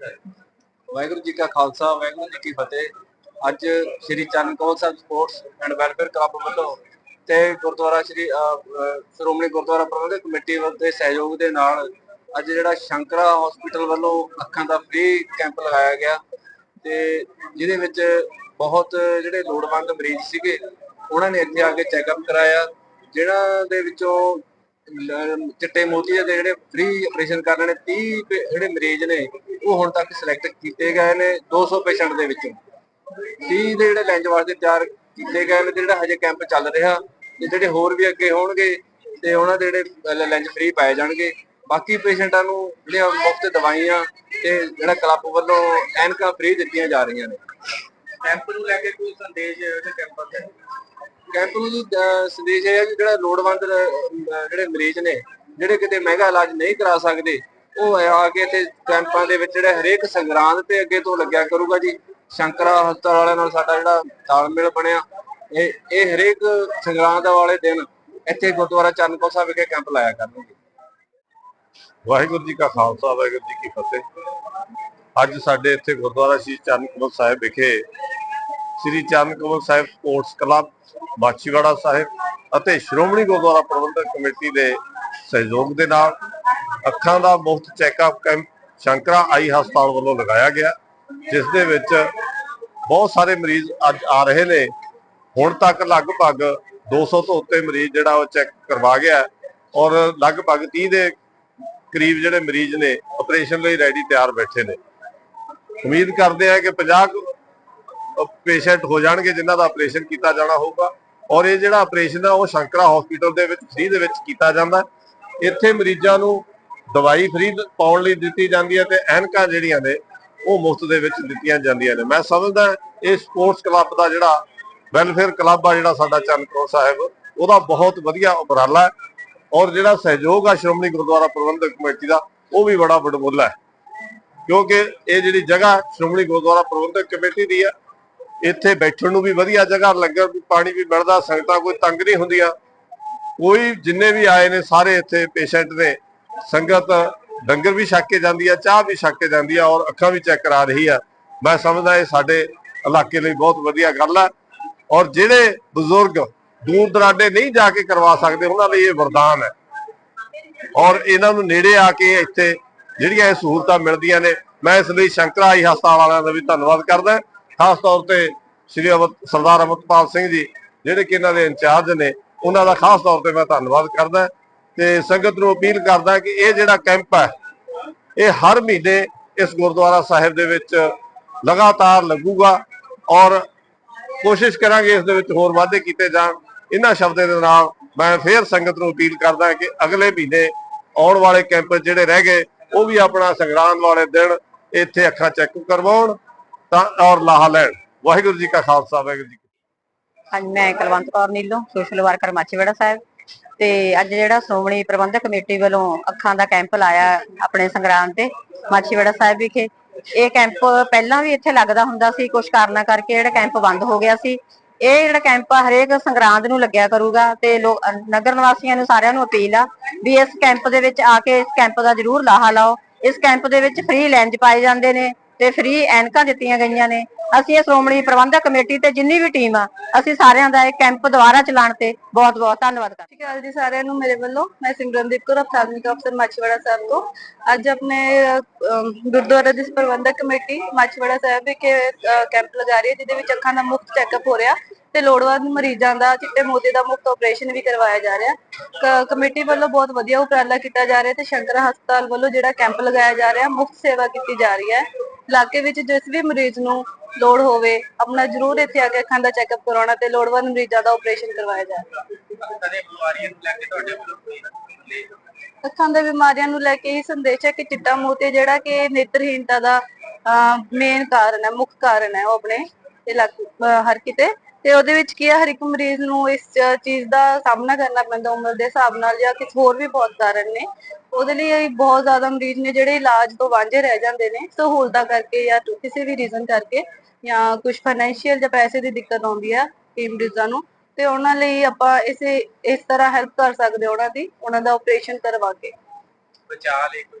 ਵਾਹਿਗੁਰੂ ਜੀ ਕਾ ਖਾਲਸਾ, ਵਾਹਿਗੁਰੂ ਜੀ ਕੀ ਫਤਿਹ। ਅੱਜ Sri Charan Sahib sports and welfare club ਵੱਲੋਂ ਤੇ ਗੁਰਦੁਆਰਾ ਸ੍ਰੀ ਸ਼੍ਰੋਮਣੀ ਗੁਰਦੁਆਰਾ ਪ੍ਰਬੰਧਕ ਕਮੇਟੀ ਦੇ ਸਹਿਯੋਗ ਦੇ ਨਾਲ ਅੱਜ ਜਿਹੜਾ ਸ਼ੰਕਰਾ ਹਸਪੀਟਲ ਵੱਲੋਂ ਅੱਖਾਂ ਦਾ ਫ੍ਰੀ ਕੈਂਪ ਲਗਾਇਆ ਗਿਆ ਤੇ ਜਿਹਦੇ ਵਿੱਚ ਬਹੁਤ ਜਿਹੜੇ ਲੋੜਵੰਦ ਮਰੀਜ਼ ਸੀਗੇ, ਉਹਨਾਂ ਨੇ ਇੱਥੇ ਆ ਕੇ ਚੈੱਕਅਪ ਕਰਾਇਆ ਜਿਹੜਾ ਦੇ ਵਿੱਚੋਂ ਚਿੱਟੇ ਮੋਤੀਏ ਦੇ ਜਿਹੜੇ ਫ੍ਰੀ ਆਪਰੇਸ਼ਨ ਕਰਨ ਨੇ 30 ਜਿਹੜੇ ਮਰੀਜ਼ ਨੇ ਉਹ ਹੁਣ ਤੱਕ ਸਿਲੈਕਟ ਕੀਤੇ ਗਏ ਨੇ 200 ਪੇਸ਼ੈਂਟ ਦੇ ਵਿੱਚੋਂ। 30 ਦੇ ਜਿਹੜੇ ਲੈਂਜ ਵਾਸਤੇ ਤਿਆਰ ਕੀਤੇ ਗਏ ਨੇ ਜਿਹੜਾ ਹਜੇ ਕੈਂਪ ਚੱਲ ਰਿਹਾ ਤੇ ਜਿਹੜੇ ਹੋਰ ਵੀ ਅੱਗੇ ਹੋਣਗੇ ਤੇ ਉਹਨਾਂ ਦੇ ਜਿਹੜੇ ਲੈਂਜ ਫ੍ਰੀ ਪਾਏ ਜਾਣਗੇ। ਬਾਕੀ ਪੇਸ਼ੈਂਟਾਂ ਨੂੰ ਜਿਹੜੀਆਂ ਮੁਫਤ ਦਵਾਈਆਂ ਤੇ ਜਿਹੜਾ ਕਲੱਬ ਵੱਲੋਂ ਐਨਕਾਂ ਫ੍ਰੀ ਦਿੱਤੀਆਂ ਜਾ ਰਹੀਆਂ ਨੇ। ਕੈਂਪ ਨੂੰ ਲੈ ਕੇ ਕੋਈ ਸੰਦੇਸ਼ ਇਹਦੇ ਕੈਂਪ ਤੇ ਕੈਂਪ ਨੂੰ ਜੀ ਸੰਦੇਸ਼ ਇਹ ਹੈ ਕਿ ਜਿਹੜਾ ਲੋੜਵੰਦ ਜਿਹੜੇ ਮਰੀਜ਼ ਨੇ ਜਿਹੜੇ ਕਿਤੇ ਮਹਿੰਗਾ ਇਲਾਜ ਨਹੀਂ ਕਰਾ ਸਕਦੇ ਉਹ ਆ ਕੇ ਇੱਥੇ ਕੈਂਪਾਂ ਦੇ ਵਿੱਚ ਜਿਹੜੇ ਹਰੇਕ ਸੰਗਰਾਂਦ ਤੇ ਅੱਗੇ ਤੋਂ ਲੱਗਿਆ ਕਰੂਗਾ ਜੀ। ਸ਼ੰਕਰਾ ਹਸਪਤਾਲ ਵਾਲਿਆਂ ਨਾਲ ਸਾਡਾ ਜਿਹੜਾ ਤਾਲਮੇਲ ਬਣਿਆ। ਇਹ ਇਹ ਹਰੇਕ ਸੰਗਰਾਂਦ ਵਾਲੇ ਦਿਨ ਇੱਥੇ ਗੁਰਦੁਆਰਾ ਚਰਨਕੋਟ ਸਾਹਿਬ ਵਿਖੇ ਕੈਂਪ ਲਾਇਆ ਕਰਨਗੇ। ਵਾਹਿਗੁਰੂ ਜੀ ਕਾ ਖਾਲਸਾ, ਵਾਹਿਗੁਰੂ ਜੀ ਕੀ ਫਤਿਹ। ਅੱਜ ਸਾਡੇ ਇੱਥੇ ਗੁਰਦੁਆਰਾ ਸ਼੍ਰੀ ਚਰਨਕਮਲ ਸਾਹਿਬ ਵਿਖੇ ਸ਼੍ਰੀ ਚਰਨਕਮਲ ਸਾਹਿਬ ਸਪੋਰਟਸ ਕਲੱਬ ਮਾਛੀਵਾੜਾ ਸਾਹਿਬ ਅਤੇ ਸ਼੍ਰੋਮਣੀ ਗੁਰਦੁਆਰਾ ਪ੍ਰਬੰਧਕ ਕਮੇਟੀ ਦੇ ਸਹਿਯੋਗ ਦੇ ਨਾਲ ਅੱਖਾਂ ਦਾ ਮੁਫਤ ਚੈੱਕਅਪ ਕੈਂਪ ਸ਼ੰਕਰਾ ਆਈ ਹਸਪਤਾਲ ਵੱਲੋਂ ਲਗਾਇਆ ਗਿਆ, ਜਿਸ ਦੇ ਵਿੱਚ ਬਹੁਤ ਸਾਰੇ ਮਰੀਜ਼ ਅੱਜ ਆ ਰਹੇ ਨੇ। ਹੁਣ ਤੱਕ ਲਗਭਗ 200 ਤੋਂ ਉੱਤੇ ਮਰੀਜ਼ ਜਿਹੜਾ ਉਹ ਚੈੱਕ ਕਰਵਾ ਗਿਆ ਔਰ ਲਗਭਗ 30 ਦੇ ਕਰੀਬ ਜਿਹੜੇ ਮਰੀਜ਼ ਨੇ ਆਪਰੇਸ਼ਨ ਲਈ ਰੈਡੀ ਤਿਆਰ ਬੈਠੇ ਨੇ। ਉਮੀਦ ਕਰਦੇ ਆ ਕਿ 50 ਪੇਸ਼ੈਂਟ ਹੋ ਜਾਣਗੇ ਜਿਨ੍ਹਾਂ ਦਾ ਆਪਰੇਸ਼ਨ ਕੀਤਾ ਜਾਣਾ ਹੋਊਗਾ ਔਰ ਇਹ ਜਿਹੜਾ ਆਪਰੇਸ਼ਨ ਹੈ ਉਹ ਸ਼ੰਕਰਾ ਹਸਪੀਟਲ ਦੇ ਵਿੱਚ, ਫ੍ਰੀ ਦੇ ਵਿੱਚ ਕੀਤਾ ਜਾਂਦਾ। ਇੱਥੇ ਮਰੀਜ਼ਾਂ ਨੂੰ ਦਵਾਈ ਫ੍ਰੀ ਪਾਉਣ ਲਈ ਦਿੱਤੀ ਜਾਂਦੀ ਹੈ ਤੇ ਐਨਕਾਂ ਜਿਹੜੀਆਂ ਨੇ ਉਹ ਮੁਫਤ ਦੇ ਵਿੱਚ ਦਿੱਤੀਆਂ ਜਾਂਦੀਆਂ ਨੇ। ਮੈਂ ਸਮਝਦਾ ਇਹ ਸਪੋਰਟਸ ਕਲੱਬ ਦਾ ਜਿਹੜਾ ਵੈਲਫੇਅਰ ਕਲੱਬ ਆ ਜਿਹੜਾ ਸਾਡਾ ਚੰਨਕੌਰ ਸਾਹਿਬ, ਉਹਦਾ ਬਹੁਤ ਵਧੀਆ ਉਪਰਾਲਾ ਹੈ ਔਰ ਜਿਹੜਾ ਸਹਿਯੋਗ ਆ ਸ਼੍ਰੋਮਣੀ ਗੁਰਦੁਆਰਾ ਪ੍ਰਬੰਧਕ ਕਮੇਟੀ ਦਾ, ਉਹ ਵੀ ਬੜਾ ਵਡਮੁੱਲਾ ਹੈ। ਕਿਉਂਕਿ ਇਹ ਜਿਹੜੀ ਜਗ੍ਹਾ ਸ਼੍ਰੋਮਣੀ ਗੁਰਦੁਆਰਾ ਪ੍ਰਬੰਧਕ ਕਮੇਟੀ ਦੀ ਹੈ ਇੱਥੇ ਬੈਠਣ ਨੂੰ ਵੀ ਵਧੀਆ ਜਗ੍ਹਾ, ਲੰਗਰ ਵੀ, ਪਾਣੀ ਵੀ ਮਿਲਦਾ, ਸੰਗਤਾਂ ਕੋਈ ਤੰਗ ਨਹੀਂ ਹੁੰਦੀਆਂ। ਕੋਈ ਜਿੰਨੇ ਵੀ ਆਏ ਨੇ, ਸਾਰੇ ਇੱਥੇ ਪੇਸ਼ੈਂਟ ਨੇ ਸੰਗਤ ਡੰਗਰ ਵੀ ਛਕ ਕੇ ਜਾਂਦੀ ਆ, ਚਾਹ ਵੀ ਛੱਕ ਕੇ ਜਾਂਦੀ ਆ ਔਰ ਅੱਖਾਂ ਵੀ ਚੈੱਕ ਕਰਾ ਰਹੀ ਆ। ਮੈਂ ਸਮਝਦਾ ਇਹ ਸਾਡੇ ਇਲਾਕੇ ਲਈ ਬਹੁਤ ਵਧੀਆ ਗੱਲ ਆ। ਔਰ ਜਿਹੜੇ ਬਜ਼ੁਰਗ ਦੂਰ ਦਰਾਡੇ ਨਹੀਂ ਜਾ ਕੇ ਕਰਵਾ ਸਕਦੇ, ਉਹਨਾਂ ਲਈ ਇਹ ਵਰਦਾਨ ਹੈ। ਔਰ ਇਹਨਾਂ ਨੂੰ ਨੇੜੇ ਆ ਕੇ ਇੱਥੇ ਜਿਹੜੀਆਂ ਇਹ ਸਹੂਲਤਾਂ ਮਿਲਦੀਆਂ ਨੇ, ਮੈਂ ਇਸ ਲਈ ਸ਼ੰਕਰਾ ਆਈ ਹਸਪਤਾਲ ਵਾਲਿਆਂ ਦਾ ਵੀ ਧੰਨਵਾਦ ਕਰਦਾ। ਖਾਸ ਤੌਰ ਤੇ ਸ਼੍ਰੀ ਅਮਰ, ਸਰਦਾਰ ਅਮਰਪਾਲ ਸਿੰਘ ਜੀ, ਜਿਹੜੇ ਕਿ ਇਹਨਾਂ ਦੇ ਇੰਚਾਰਜ ਨੇ, ਉਹਨਾਂ ਦਾ ਖਾਸ ਤੌਰ ਤੇ ਮੈਂ ਧੰਨਵਾਦ ਕਰਦਾ। ਤੇ ਸੰਗਤ ਨੂੰ ਅਪੀਲ ਕਰਦਾ ਕਿ ਇਹ ਜਿਹੜਾ ਕੈਂਪ ਹੈ, ਇਹ ਹਰ ਮਹੀਨੇ ਇਸ ਗੁਰਦੁਆਰਾ ਸਾਹਿਬ ਦੇ ਵਿੱਚ ਲਗਾਤਾਰ ਲੱਗੂਗਾ ਔਰ ਕੋਸ਼ਿਸ਼ ਕਰਾਂਗੇ ਇਸ ਦੇ ਵਿੱਚ ਹੋਰ ਵਾਧੇ ਕੀਤੇ ਜਾਣ। ਇਹਨਾਂ ਸ਼ਬਦਾਂ ਦੇ ਨਾਲ ਮੈਂ ਫੇਰ ਸੰਗਤ ਨੂੰ ਅਪੀਲ ਕਰਦਾ ਕਿ ਅਗਲੇ ਮਹੀਨੇ ਆਉਣ ਵਾਲੇ ਕੈਂਪ ਜਿਹੜੇ ਰਹਿ ਗਏ, ਉਹ ਵੀ ਆਪਣਾ ਸੰਗਰਾਂਦ ਵਾਲੇ ਦਿਨ ਇੱਥੇ ਅੱਖਾਂ ਚੈੱਕ ਕਰਵਾਉਣ ਤਾਂ ਔਰ ਲਾਹਾ ਲੈਣ। ਵਾਹਿਗੁਰੂ ਜੀ ਕਾ ਖਾਲਸਾ, ਵਾਹਿਗੁਰੂ ਜੀ ਕੀ ਮੈਂ ਕੁਲਵੰਤ ਕੌਰ ਨੀਲੋ, ਸੋਸ਼ਲ ਵਰਕਰ ਮਾਚੀਵਾੜਾ ਸਾਹਿਬ। ਤੇ ਅੱਜ ਜਿਹੜਾ ਸ਼੍ਰੋਮਣੀ ਪ੍ਰਬੰਧਕ ਕਮੇਟੀ ਵੱਲੋਂ ਅੱਖਾਂ ਦਾ ਕੈਂਪ ਲਾਇਆ ਆਪਣੇ ਸੰਗਰਾਮ ਤੇ ਮਾਚੀਵਾੜਾ ਸਾਹਿਬ ਵਿਖੇ, ਇਹ ਕੈਂਪ ਪਹਿਲਾਂ ਵੀ ਇੱਥੇ ਲੱਗਦਾ ਹੁੰਦਾ ਸੀ ਕੁਝ ਕਾਰਨਾਂ ਕਰਕੇ ਜਿਹੜਾ ਕੈਂਪ ਬੰਦ ਹੋ ਗਿਆ ਸੀ। ਇਹ ਜਿਹੜਾ ਕੈਂਪ ਹਰੇਕ ਸੰਗਰਾਂਦ ਨੂੰ ਲੱਗਿਆ ਕਰੂਗਾ ਤੇ ਲੋਕ ਨਗਰ ਨਿਵਾਸੀਆਂ ਨੂੰ ਸਾਰਿਆਂ ਨੂੰ ਅਪੀਲ ਆ ਵੀ ਇਸ ਕੈਂਪ ਦੇ ਵਿੱਚ ਆ ਕੇ ਇਸ ਕੈਂਪ ਦਾ ਜ਼ਰੂਰ ਲਾਹਾ ਲਾਓ। ਇਸ ਕੈਂਪ ਦੇ ਵਿੱਚ ਫ੍ਰੀ ਲੈਂਜ ਪਾਏ ਜਾਂਦੇ ਨੇ। ਤੇ ਫ੍ਰੀ ਐਨਕਾਂ ਦਿੱਤੀਆਂ ਗਈਆਂ ਨੇ। ਅਸੀਂ ਇਹ ਸ਼੍ਰੋਮਣੀ ਪ੍ਰਬੰਧਕ ਕਮੇਟੀ ਤੇ ਜਿੰਨੀ ਵੀ ਟੀਮ ਆ, ਅਸੀਂ ਸਾਰਿਆਂ ਦਾ ਇਹ ਕੈਂਪ ਦੁਬਾਰਾ ਚਲਾਉਣ ਤੇ ਬਹੁਤ ਬਹੁਤ ਧੰਨਵਾਦ ਕਰਦੇ ਸਤਿ ਜੀ ਸਾਰਿਆਂ ਨੂੰ, ਮੇਰੇ ਵੱਲੋਂ। ਮੈਂ ਸਿਮਰਨਦੀਪ ਕੌਰ ਅਫਸਾਨਿਕ ਅਫਸਰ ਮਾਛੀਵਾੜਾ ਸਾਹਿਬ ਤੋਂ। ਅੱਜ ਆਪਣੇ ਗੁਰਦੁਆਰਾ ਦੀ ਪ੍ਰਬੰਧਕ ਕਮੇਟੀ ਮਾਛੀਵਾੜਾ ਸਾਹਿਬ ਵਿਖੇ ਕੈਂਪ ਲਗਾ ਰਹੀ ਹੈ, ਜਿਹਦੇ ਵਿੱਚ ਅੱਖਾਂ ਦਾ ਮੁਫਤ ਚੈੱਕਅਪ ਹੋ ਰਿਹਾ ਤੇ ਲੋੜਵੰਦ ਮਰੀਜ਼ਾਂ ਦਾ, ਚਿੱਟੇ ਮੋਤੀ ਦਾ ਮੁਫਤ ਆਪਰੇਸ਼ਨ ਵੀ ਕਰਵਾਇਆ ਜਾ ਰਿਹਾ। ਕਮੇਟੀ ਵੱਲੋਂ ਬਹੁਤ ਵਧੀਆ ਉਪਰਾਲਾ ਕੀਤਾ ਜਾ ਰਿਹਾ ਤੇ ਸ਼ੰਕਰ ਹਸਪਤਾਲ ਵੱਲੋਂ ਜਿਹੜਾ ਕੈਂਪ ਲਗਾਇਆ ਜਾ ਰਿਹਾ, ਮੁਫਤ ਸੇਵਾ ਕੀਤੀ ਜਾ ਰਹੀ ਹੈ। ਇਲਾਕੇ ਵਿੱਚ ਜਿਸ ਵੀ ਮਰੀਜ਼ ਨੂੰ ਲੋੜ ਹੋਵੇ, ਆਪਣਾ ਜ਼ਰੂਰ ਇੱਥੇ ਆ ਕੇ ਅੱਖਾਂ ਦਾ ਚੈੱਕਅਪ ਕਰਾਉਣਾ ਤੇ ਲੋੜਵੰਦ ਮਰੀਜ਼ਾਂ ਦਾ ਆਪਰੇਸ਼ਨ ਕਰਵਾਇਆ ਜਾਵੇ ਅੱਖਾਂ ਦੇ ਬਿਮਾਰੀਆਂ ਨੂੰ ਲੈ ਕੇ ਇਹ ਸੰਦੇਸ਼ ਹੈ ਕਿ ਚਿੱਟਾ ਮੋਤੀ ਜਿਹੜਾ ਕਿ ਨੇਤਰਹੀਨਤਾ ਦਾ ਮੇਨ ਕਾਰਨ ਹੈ, ਮੁੱਖ ਕਾਰਨ ਹੈ ਉਹ ਆਪਣੇ ਇਲਾਕੇ ਹਰ ਕਿਤੇ। ਤੇ ਉਹਦੇ ਵਿੱਚ ਕੀ ਹੈ ਹਰ ਇੱਕ ਮਰੀਜ਼ ਨੂੰ ਇਸ ਚੀਜ਼ ਦਾ ਸਾਹਮਣਾ ਕਰਨਾ ਪੈਂਦਾ ਉਮਰ ਦੇ ਹਿਸਾਬ ਨਾਲ ਜਾਂ ਕਿਸੇ ਹੋਰ ਵੀ ਬਹੁਤ ਕਾਰਨ ਨੇ। ਉਹਦੇ ਲਈ ਇਹ ਬਹੁਤ ਜ਼ਿਆਦਾ ਮਰੀਜ਼ ਨੇ ਜਿਹੜੇ ਇਲਾਜ ਤੋਂ ਵਾਂਝੇ ਰਹਿ ਜਾਂਦੇ ਨੇ। ਸਹੂਲਤਾਂ ਕਰਕੇ ਜਾਂ ਕਿਸੇ ਵੀ ਰੀਜ਼ਨ ਕਰਕੇ ਜਾਂ ਕੁਝ ਫਾਈਨੈਂਸ਼ੀਅਲ ਜਾਂ ਪੈਸੇ ਦੀ ਦਿੱਕਤ ਆਉਂਦੀ ਆ ਕਈ ਮਰੀਜ਼ਾਂ ਨੂੰ ਤੇ ਉਹਨਾਂ ਲਈ ਆਪਾਂ ਇਸੇ ਇਸ ਤਰ੍ਹਾਂ ਹੈਲਪ ਕਰ ਸਕਦੇ ਹਾਂ ਉਹਨਾਂ ਦੀ ਉਹਨਾਂ ਦਾ ਆਪਰੇਸ਼ਨ ਕਰਵਾ ਕੇ। ਬਚਾ ਲਈ ਕੋਈ